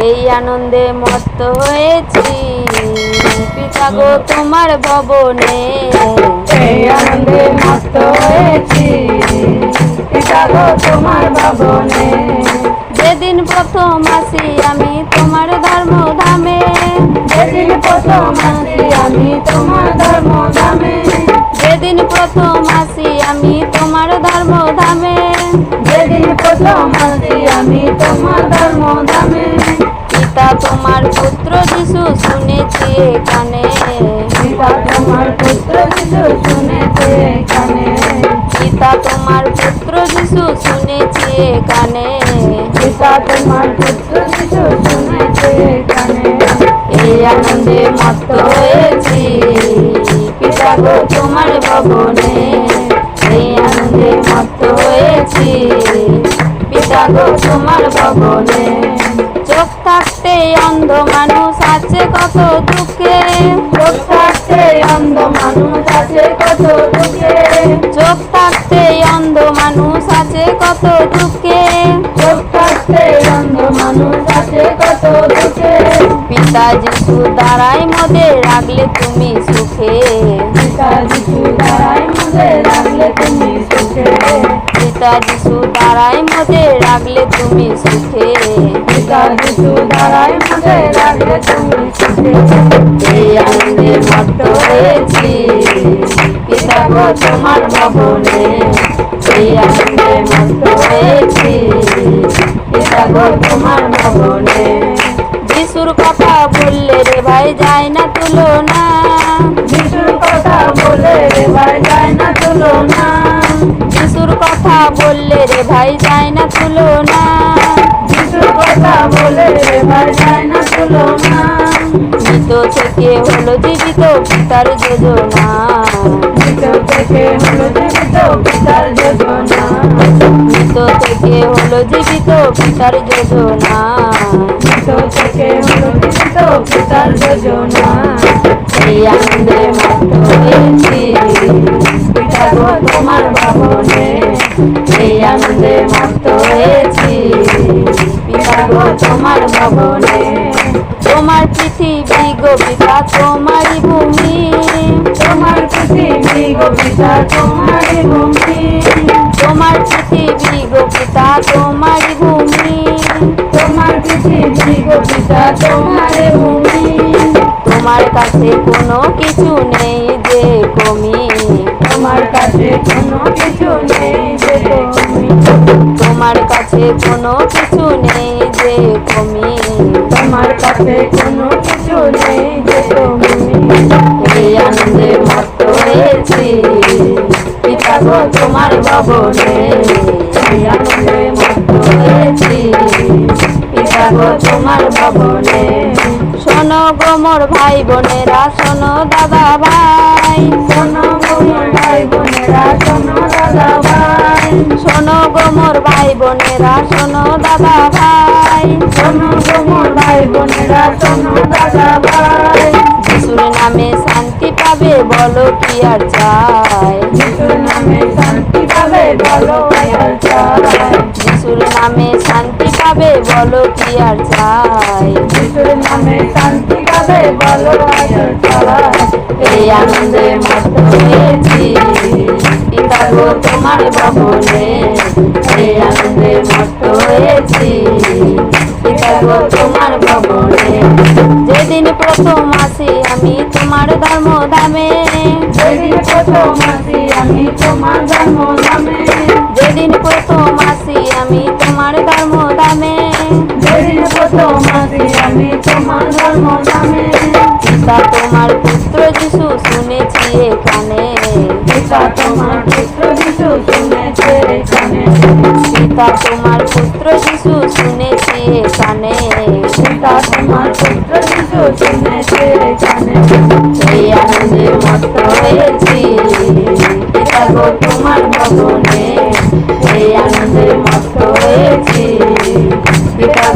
এই আনন্দে মত্ত হয়েছি। পিতা গো তোমার ভবনে। এই আনন্দে মস্ত হয়েছি। পিতা গো তোমার ভবনে। যেদিন প্রথম আসি আমি তোমার ধর্ম ধামে যেদিন প্রথম আসি আমি তোমার ধর্ম ধামে যেদিন প্রথম আসি আমি তোমার ধর্ম ধামে যেদিন প্রথম আসি আমি তোমার ধর্ম তোমার পুত্র যিশু শুনেছি এখানে। পিতা তোমার পুত্র যিশু শুনেছে এখানে। পিতা তোমার পুত্র যিশু শুনেছি এখানে। পিতা তোমার পুত্র যিশু শুনেছে এখানে। এই আনন্দে মত্ত হয়েছি। পিতা গো তোমার ভবনে। এই আনন্দে মত্ত হয়েছি। পিতা গো তোমার ভবনে। কত দুঃখে চোখ থাকতে অন্ধ মানুষ আছে কত দুঃখে চোখ থাকতে অন্ধ মানুষ আছে কত দুঃখে চোখ থাকতে অন্ধ মানুষ আছে কত দুঃখে পিতা যিশু দ্বারাই মধ্যে রাখলে তুমি সুখে। পিতা যিশু দ্বারাই মুঝে রাখলে তুমি সুখে। পিতা যিশু দ্বারাই মধ্যে রাখলে তুমি সুখে। পিতা যিশু দ্বারাই মুঝে রাখলে তুমি সুখে। এই আনন্দে মত্ত হয়েছি পিতা গো তোমার ভবনে এই আনন্দে মত্ত হয়েছি পিতা গো তোমার ভবনে যিশুর কথা বললে রে ভাই যায় না তুলনা। যিশুর কথা বলে রে ভাই যায় না তুলনা। বললে রে ভাই যায় না তুলনা যিশুর কথা বলে রে ভাই যায় না তুলনা মৃত থেকে হলো জীবিত পিতার যোজনা। মৃত থেকে হলো জীবিত পিতার যোজনা। মৃত থেকে হলো জীবিত পিতার যোজনা। মৃত থেকে হলো জীবিত পিতার যোজনা। এই আনন্দে গো তোমার পিতা গো তোমার ভবনে। তোমার পৃথিবী গো পিতা, তোমারই ভূমি। তোমার পৃথিবী গো তোমারই ভূমি। তোমার পৃথিবী গো তোমারই ভূমি। তোমার পৃথিবী গো পিতা ভূমি। তোমার কাছে কোনো কিছু নেই যে কমি। তোমার কাছে কোনো কিছু নেই যে তুমি তোমার কাছে কোনো কিছু নেই যে কমি তোমার কাছে কোনো কিছু নেই যে তুমি। এই আনন্দে মত্ত হয়েছি। পিতা গো তোমার ভবনে এই আনন্দে মত্ত হয়েছি। পিতা গো তোমার ভবনে শোনো গো মোর ভাই বোনেরা শোনো দাদা ভাই। শোনো গো মোর ভাই বোনেরা শোনো দাদা ভাই। শোনো গো মোর ভাই বোনেরা শোনো দাদা ভাই। শোনো গো মোর ভাই বোনেরা শোনো দাদা ভাই। যিশুর নামে শান্তি পাবে বলো কি আর চাই। যিশুর নামে শান্তি পাবে বলো আর চাই। যিশুর নামে শান্তি পাবে বলো কি আর চাই। যিশুর নামে শান্তি পাবে বলো আর চাই। এই আনন্দে মত হয়েছি যেদিন প্রথম আসি আমি তোমার ধর্ম ধামে যেদিন প্রথম আসি আমি তোমার জন্ম নামে যেদিন প্রথম আসি আমি তোমার ধর্ম ধামে যেদিন প্রথম আসি আমি তোমার জন্ম নামে পিতা তোমার পুত্র যিশু শুনেছি এখানে পিতা তোমার পুত্র যিশু শুনেছে এখানে পিতা তোমার পুত্র যিশু শুনেছি এখানে পিতা আমার ভবনে এই আনন্দের মত হয়েছি। পিতা